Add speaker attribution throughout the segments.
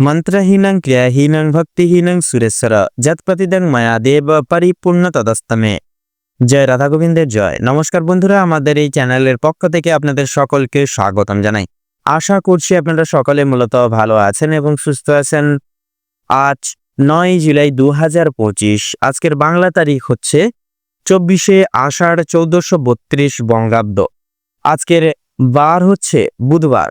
Speaker 1: మంత్రహీనం ক্রিয়াহীনং ভক্তিহীনং সুরেশ্বর যৎপ্রতিদং মায়া দেব পরিপূর্ণ তদস্তমে জয় রাধা গোবিন্দের জয় নমস্কার বন্ধুরা আমাদের এই চ্যানেলের পক্ষ থেকে আপনাদের সকলকে স্বাগতম জানাই। আশা করছি আপনারা সকলে মূলত ভালো আছেন এবং সুস্থ আছেন। আজ নয় জুলাই দু পঁচিশ, আজকের বাংলা তারিখ হচ্ছে চব্বিশে আষাঢ় চৌদ্দশো বত্রিশ বঙ্গাব্দ। আজকের বার হচ্ছে বুধবার।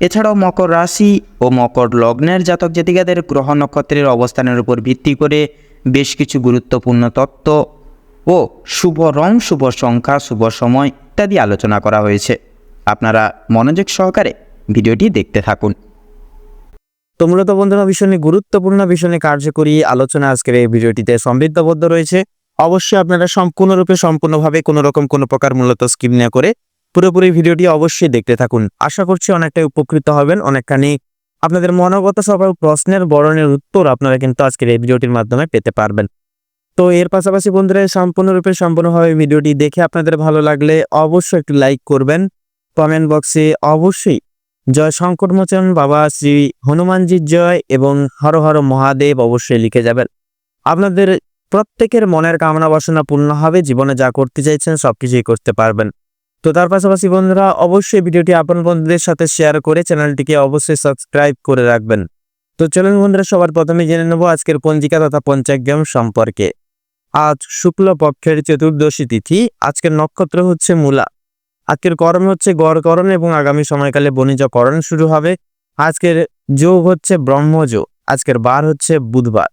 Speaker 2: এছাড়াও মকর রাশি ও মকর লগ্নের জাতক জাতিকাদের গ্রহ নক্ষত্রের অবস্থানের উপর ভিত্তি করে বেশ কিছু গুরুত্বপূর্ণ তত্ত্ব ও শুভ রং, শুভ সংখ্যা, শুভ সময় ইত্যাদি আলোচনা করা হয়েছে। আপনারা মনোযোগ সহকারে ভিডিওটি দেখতে থাকুন।
Speaker 1: তো মূলত বন্ধুরা ভীষণই গুরুত্বপূর্ণ ভীষণই কার্যকরী আলোচনা আজকের এই ভিডিওটিতে সমৃদ্ধবদ্ধ রয়েছে। অবশ্যই আপনারা সম্পূর্ণরূপে, সম্পূর্ণভাবে কোনো রকম কোনো প্রকার মূলত স্কিম না করে পুরোপুরি ভিডিওটি অবশ্যই দেখতে থাকুন। আশা করছি অনেকটাই উপকৃত হবেন, অনেকখানি আপনাদের মনোগত সবার প্রশ্নের বরণের উত্তর আপনারা কিন্তু আজকের এই ভিডিওটির মাধ্যমে পেতে পারবেন। তো এর পাশাপাশি বন্ধুরা সম্পূর্ণরূপে সম্পূর্ণভাবে ভিডিওটি দেখে আপনাদের ভালো লাগলে অবশ্যই একটু লাইক করবেন। কমেন্ট বক্সে অবশ্যই জয় সংকটমোচন বাবা শ্রী হনুমানজির জয় এবং হর হর মহাদেব অবশ্যই লিখে যাবেন। আপনাদের প্রত্যেকের মনের কামনা বাসনা পূর্ণ হবে, জীবনে যা করতে চাইছেন সবকিছুই করতে পারবেন। তো তার পাশাপাশি বন্ধুরা, অবশ্যই ভিডিওটি আপন বন্ধুদের সাথে শেয়ার করে চ্যানেলটিকে অবশ্যই সাবস্ক্রাইব করে রাখবেন। তো চলুন বন্ধুরা, সবার প্রথমে জেনে নেব আজকের পঞ্জিকা তথা পঞ্চাগ্রাম সম্পর্কে। আজ শুক্ল পক্ষের চতুর্দশী তিথি, আজকের নক্ষত্র হচ্ছে মূলা। আজকের করণ হচ্ছে গড়করণ এবং আগামী সময়কালে বণিজকরণ শুরু হবে। আজকের যোগ হচ্ছে ব্রহ্মযোগ, আজকের বার হচ্ছে বুধবার।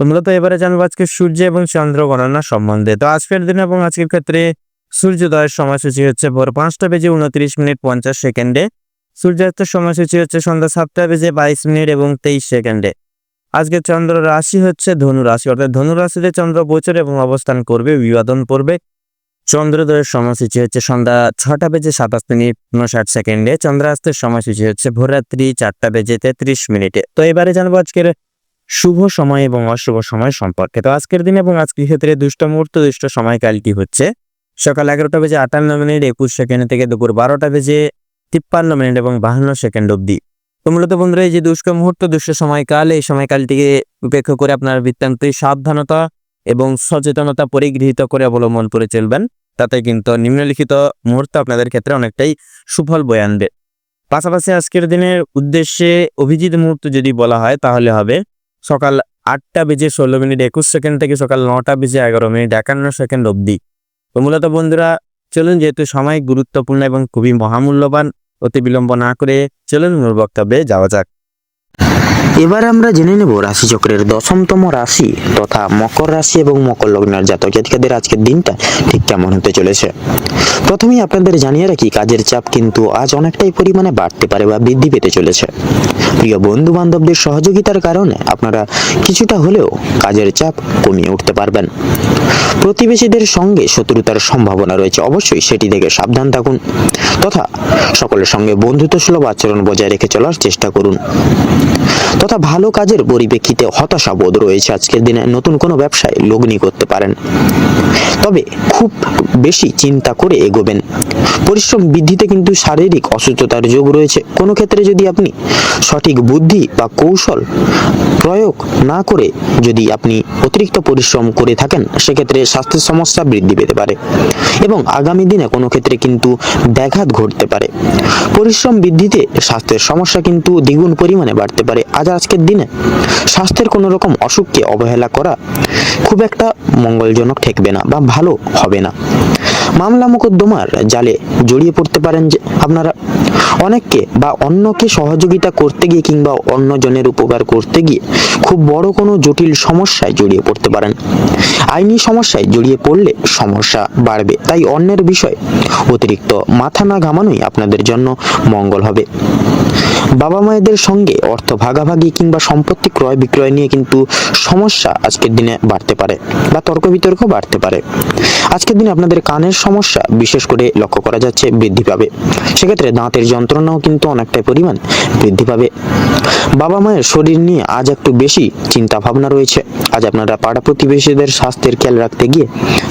Speaker 1: তো মূলত এবারে জানব আজকে সূর্য এবং চন্দ্র গণনা সম্বন্ধে। তো আজকের দিন এবং আজকের ক্ষেত্রে সূর্যোদয়ের সময়সূচি হচ্ছে ভোর পাঁচটা বেজে উনত্রিশ মিনিট পঞ্চাশ সেকেন্ডে। সূর্যাস্তের সময়সূচি হচ্ছে সন্ধ্যা সাতটা বেজে বাইশ মিনিট এবং তেইশ সেকেন্ডে। আজকে চন্দ্র রাশি হচ্ছে ধনু রাশি, অর্থাৎ ধনু রাশিতে চন্দ্র গোচর এবং অবস্থান করবে, বিবাদন পড়বে চন্দ্রোদয়ের সময়সূচি হচ্ছে সন্ধ্যা ছটা বেজে সাতাশ মিনিট উনষাট সেকেন্ডে। চন্দ্রাস্তের সময়সূচি হচ্ছে ভোররাত্রি চারটা বেজে তেত্রিশ মিনিটে। তো এবারে জানব আজকের শুভ সময় এবং অশুভ সময় সম্পর্কে। তো আজকের দিন এবং আজকের ক্ষেত্রে দুষ্ট মুহূর্ত, দুষ্ট সময়কালটি হচ্ছে? সকাল এগারোটা বেজে আটান্ন মিনিট, একুশ সেকেন্ড থেকে দুপুর বারোটা বেজে তিপ্পান্ন মিনিট এবং বাহান্ন সেকেন্ড অবধি। তো মূলত বন্ধুরা, এই যে দুষ্ক মুহূর্ত দুষ্ট সময়কাল, এই সময়কালটিকে উপেক্ষা করে আপনার বৃত্তান্তই সাবধানতা এবং সচেতনতা পরিগৃহীত করে অবলম্বন করে চলবেন। তাতে কিন্তু নিম্নলিখিত মুহূর্ত আপনাদের ক্ষেত্রে অনেকটাই সুফল বয়ে আনবে। পাশাপাশি আজকের দিনের উদ্দেশ্যে অভিজিৎ মুহূর্ত যদি বলা হয়, তাহলে হবে সকাল আটটা বেজে ষোলো মিনিট, একুশ সেকেন্ড থেকে সকাল নটা বেজে এগারো মিনিট, একান্ন সেকেন্ড অবধি। তো মূলত বন্ধুরা, চলুন যেহেতু সময় গুরুত্বপূর্ণ এবং খুবই মহামূল্যবান, অতি বিলম্ব না করে চলুন মূল বক্তব্যে যাওয়া যাক।
Speaker 2: এবার আমরা জেনে নেব রাশিচক্রের দশমতম রাশি তথা মকর রাশি এবং মকর লগ্নের জাতক জাতিকাদের আজকের দিনটা ঠিক কেমন হতে চলেছে। প্রথমেই আপনাদের জানিয়ে রাখি, কাজের চাপ কিন্তু আজ অনেকটাই পরিমাণে বাড়তে পারে বা বৃদ্ধি পেতে চলেছে। প্রিয় বন্ধু বান্ধবদের সহযোগিতার কারণে আপনারা কিছুটা হলেও কাজের চাপ কমিয়ে উঠতে পারবেন। প্রতিবেশীদের সঙ্গে শত্রুতার সম্ভাবনা রয়েছে, অবশ্যই সেটি থেকে সাবধান থাকুন। তথা সকলের সঙ্গে বন্ধুত্ব সুলভ আচরণ বজায় রেখে চলার চেষ্টা করুন। তথা ভালো কাজের পরিপ্রেক্ষিতে হতাশা বোধ রয়েছে আজকের দিনে নতুন কোনো ব্যবসায় লগ্নি করতে পারেন। তবে খুব বেশি চিন্তা করে এগোবেন। পরিশ্রম বৃদ্ধিতে কিন্তু শারীরিক অসুস্থতার যোগ রয়েছে। কোনো ক্ষেত্রে যদি আপনি সঠিক বুদ্ধি বা কৌশল প্রয়োগ না করে যদি আপনি অতিরিক্ত পরিশ্রম করে থাকেন, সেক্ষেত্রে স্বাস্থ্যের সমস্যা বৃদ্ধি পেতে পারে এবং আগামী দিনে কোনো ক্ষেত্রে কিন্তু ব্যাঘাত ঘটতে পারে। পরিশ্রম বৃদ্ধিতে স্বাস্থ্যের সমস্যা কিন্তু দ্বিগুণ পরিমাণে বাড়তে পারে আজ আজকের দিনে। স্বাস্থ্যের কোনো রকম অসুখকে অবহেলা করা খুব একটা মঙ্গলজনক ঠেকবে না বা ভালো হবে না। মামলা মোকদ্দমার জালে জড়িয়ে পড়তে পারেন যে আপনারা। অনেককে বা অন্যকে সহযোগিতা করতে গিয়ে কিংবা অন্যজনের উপকার করতে গিয়ে খুব বড় কোনো জটিল সমস্যায় জড়িয়ে পড়তে পারেন। আইনি সমস্যায় জড়িয়ে পড়লে সমস্যা বাড়বে, তাই অন্যের বিষয় অতিরিক্ত মাথা না ঘামানোই আপনাদের জন্য মঙ্গল হবে। বাবা মায়েদের সঙ্গে অর্থ ভাগাভাগি কিংবা সম্পত্তি ক্রয় বিক্রয় নিয়ে কিন্তু সমস্যা আজকের দিনে বাড়তে পারে বা তর্ক বিতর্ক বাড়তে পারে। আজকের দিনে আপনাদের কানের সমস্যা বিশেষ করে লক্ষ্য করা যাচ্ছে বৃদ্ধি পাবে। সেক্ষেত্রে দাঁতের যন্ত্রণাও কিন্তু অনেকটাই পরিমাণ বৃদ্ধি পাবে। বাবা মায়ের শরীর নিয়ে আজ একটু বেশি চিন্তা ভাবনা রয়েছে। আজ আপনারা পাড়া প্রতিবেশীদের স্বাস্থ্যের খেয়াল রাখতে গিয়ে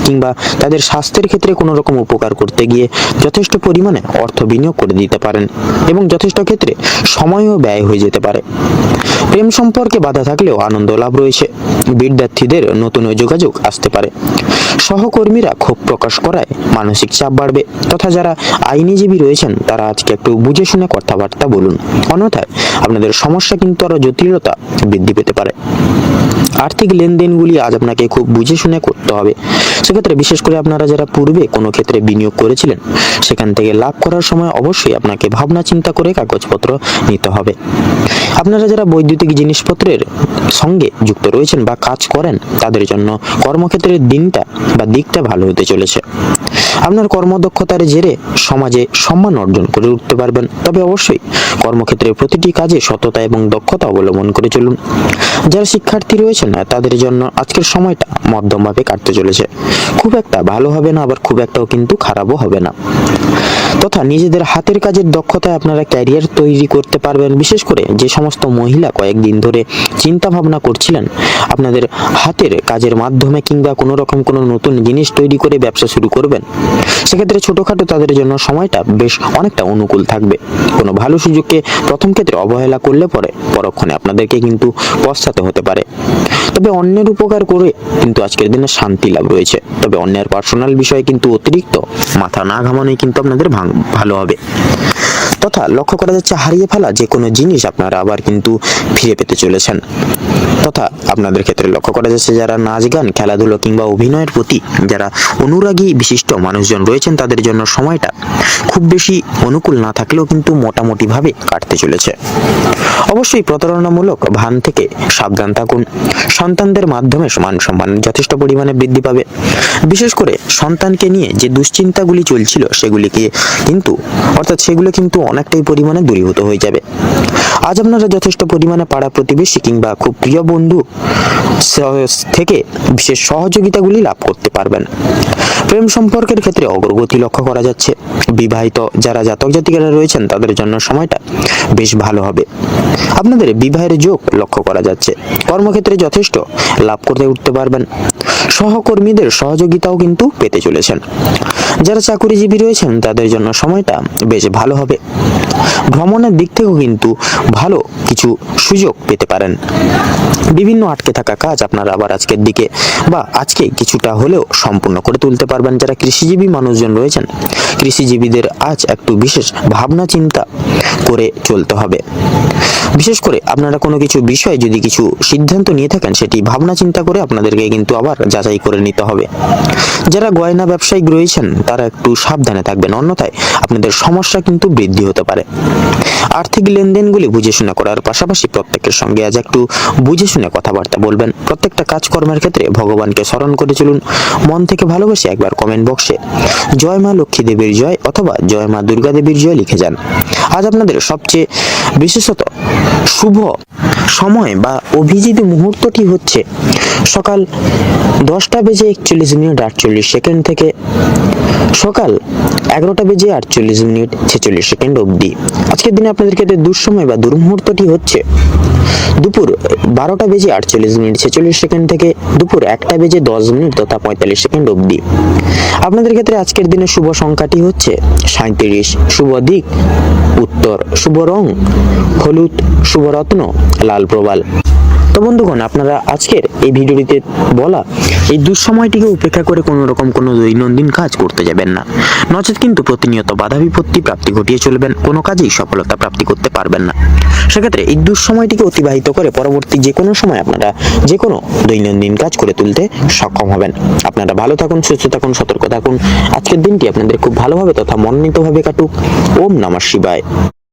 Speaker 2: কিংবা তাদের স্বাস্থ্যের ক্ষেত্রে কোনো রকম উপকার করতে গিয়ে যথেষ্ট পরিমাণে অর্থ বিনিয়োগ করে দিতে পারেন। এবং যথেষ্ট ক্ষেত্রে সময়ও ব্যয় হয়ে যেতে পারে। প্রেম সম্পর্কে বাধা থাকলেও আনন্দ লাভ রয়েছে। বিদ্যার্থীদের নতুন যোগাযোগ আসতে পারে। সহকর্মীরা ক্ষোভ প্রকাশ করায় মানসিক চাপ বাড়বে তথা যারা আইনিজীবী রয়েছেন, তারা আজকে একটু বুঝে শুনে কথাবার্তা বলুন। অন্যথায় আপনাদের সমস্যা কিন্তু আরও জটিলতা বৃদ্ধি পেতে পারে। আর্থিক লেনদেনগুলি আজ আপনাকে খুব বুঝে শুনে করতে হবে। সেক্ষেত্রে বিশেষ করে আপনারা যারা পূর্বে কোনো ক্ষেত্রে বিনিয়োগ করেছিলেন, সেখান থেকে লাভ করার সময় অবশ্যই আপনাকে ভাবনা চিন্তা করে কাগজপত্র নিতে হবে। আপনারা যারা বৈদ্যুতিক জিনিসপত্রের সঙ্গে যুক্ত রয়েছেন বা কাজ করেন, তাদের জন্য কর্মক্ষেত্রের দিনটা বা দিকটা ভালো হতে চলেছে। আপনার কর্মদক্ষতার জেরে সমাজে সম্মান অর্জন করে উঠতে পারবেন। তবে অবশ্যই কর্মক্ষেত্রে প্রতিটি কাজে সততা এবং দক্ষতা অবলম্বন করে চলুন। যারা শিক্ষার্থী রয়েছেন তাদের জন্য আজকের সময়টা মধ্যমভাবে কাটতে চলেছে। খুব একটা ভালো হবে না, আবার খুব একটাও কিন্তু খারাপও হবে না। তথা নিজেদের হাতের কাজের দক্ষতায় আপনারা ক্যারিয়ার তৈরি করতে পারবেন। বিশেষ করে যে সমস্ত মহিলা কয়েকদিন ধরে চিন্তা ভাবনা করছিলেন, আপনাদের হাতের কাজের মাধ্যমে কিংবা কোনো রকম কোনো নতুন জিনিস তৈরি করে ব্যবসা শুরু করবেন। সেক্ষেত্রে ছোটখাটো তাদের জন্য সময়টা বেশ অনেকটা অনুকূল থাকবে। কোনো ভালো সুযোগকে প্রথম ক্ষেত্রে অবহেলা করলে পরে পরক্ষণে আপনাদেরকে কিন্তু পশ্চাতে হতে পারে। তবে অন্যের উপকার করে কিন্তু আজকের দিনে শান্তি লাভ রয়েছে তবে অন্যের পার্সোনাল বিষয়ে কিন্তু অতিরিক্ত, মাথা না ঘামানোই কিন্তু আপনাদের ভালো হবে। তথা লক্ষ্য করা যাচ্ছে হারিয়ে ফেলা যে কোনো জিনিস আপনারা আবার কিন্তু ফিরে পেতে চলেছেন। তথা আপনাদের ক্ষেত্রে লক্ষ্য করা যাচ্ছে, যারা নাচ গান, খেলাধুলো কিংবা অভিনয়ের প্রতি যারা অনুরাগী বিশিষ্ট মানুষজন রয়েছেন, তাদের জন্য সময়টা খুব বেশি অনুকূল না থাকলেও কিন্তু মোটামুটিভাবে কাটতে চলেছে। অবশ্যই প্রতারণামূলক ভান থেকে সাবধান থাকুন। সন্তানদের মাধ্যমে মান সম্মান যথেষ্ট পরিমাণে বৃদ্ধি পাবে। বিশেষ করে সন্তানকে নিয়ে যে দুশ্চিন্তাগুলি চলছিল, সেগুলিকে কিন্তু, অর্থাৎ সেগুলো কিন্তু অনেকটাই পরিমাণে দূরীভূত হয়ে যাবে। আজ আপনারা যথেষ্ট পরিমাণে পাড়া প্রতিবেশী কিংবা খুব প্রিয় বন্ধু থেকে বিশেষ সহযোগিতাগুলি লাভ করতে পারবেন। প্রেম সম্পর্কের ক্ষেত্রে অগ্রগতি লক্ষ্য করা যাচ্ছে। বিবাহিত যারা জাতক জাতিকারা রয়েছেন, তাদের জন্য সময়টা বেশ ভালো হবে। আপনাদের বিবাহের যোগ লক্ষ্য করা যাচ্ছে। কর্মক্ষেত্রে যথেষ্ট লাভ করতে উঠতে পারবেন। সহকর্মীদের সহযোগিতাও কিন্তু পেতে চলেছেন। যারা চাকুরিজীবী রয়েছেন, তাদের জন্য সময়টা বেশ ভালো হবে। ভ্রমণের দিক থেকেও কিন্তু ভালো কিছু সুযোগ পেতে পারেন। বিভিন্ন আটকে থাকা কাজ আপনারা আবার আজকের দিকে বা আজকে কিছুটা হলেও সম্পূর্ণ করে তুলতে পারবেন। যারা কৃষিজীবী মানুষজন রয়েছেন, কৃষিজীবীদের আজ একটু বিশেষ ভাবনা চিন্তা করে চলতে হবে। বিশেষ করে আপনারা কোনো কিছু বিষয়ে যদি কিছু সিদ্ধান্ত নিয়ে থাকেন, সেটি ভাবনা চিন্তা করে আপনাদেরকে কিন্তু আবার যাচাই করে নিতে হবে। যারা গয়না ব্যবসায়িক রয়েছেন, তারা একটু সাবধানে থাকবেন, অন্যথায় আপনাদের সমস্যা কিন্তু বৃদ্ধি হতে পারে। আর্থিক লেনদেনগুলি বুঝে শুনে করার পাশাপাশি প্রত্যেকের সঙ্গে আজ একটু বুঝে শুনে কথাবার্তা বলবেন। প্রত্যেকটা কাজকর্মের ক্ষেত্রে ভগবানকে স্মরণ করে চলুন। মন থেকে ভালোবেসে একবার কমেন্ট বক্সে জয় মা লক্ষ্মী দেবীর জয় অথবা জয় মা দুর্গা দেবীর জয় লিখে যান। আজ আপনাদের সবচেয়ে বিশেষত শুভ সময় বা অভিজিৎ মুহূর্তটি হচ্ছে সকাল দশটা বেজে একচল্লিশ মিনিট আটচল্লিশ সেকেন্ড থেকে সকাল এগারোটা বেজে আটচল্লিশ মিনিট ছেচল্লিশ সেকেন্ড অবধি। আজকের দিনে আপনাদের ক্ষেত্রে দুঃসময় বা দুর্মুহূর্তটি হচ্ছে দুপুর বারোটা বেজে আটচল্লিশ মিনিট, ছেচল্লিশ সেকেন্ড থেকে দুপুর একটা বেজে দশ মিনিট তথা পঁয়তাল্লিশ সেকেন্ড অবধি। আপনাদের ক্ষেত্রে আজকের দিনে শুভ সংখ্যাটি হচ্ছে সাঁত্রিশ শুভ দিক, উত্তর, শুভ রং, হলুদ শুভরত্ন লাল প্রবাল। তো বন্ধুগণ, আপনারা আজকের এই ভিডিওটিতে বলা, এই দুঃসময়টিকে উপেক্ষা করে কোনো রকম কোনো দৈনন্দিন কাজ করতে যাবেন না। নচেত কিন্তু প্রতিনিয়ত বাধা বিপত্তি প্রাপ্তি ঘটিয়ে চলবেন, কোনো কাজেই সফলতা প্রাপ্তি করতে পারবেন না। সেক্ষেত্রে এই দুঃসময়টিকে অতিবাহিত করে পরবর্তী যে কোনো সময় আপনারা যে কোনো দৈনন্দিন কাজ করে তুলতে সক্ষম হবেন। আপনারা ভালো থাকুন, সুস্থ থাকুন, সতর্ক থাকুন। আজকের দিনটি আপনাদের খুব ভালোভাবে তথা মনোনীতভাবে কাটুক। ওম নমঃ শিবায়।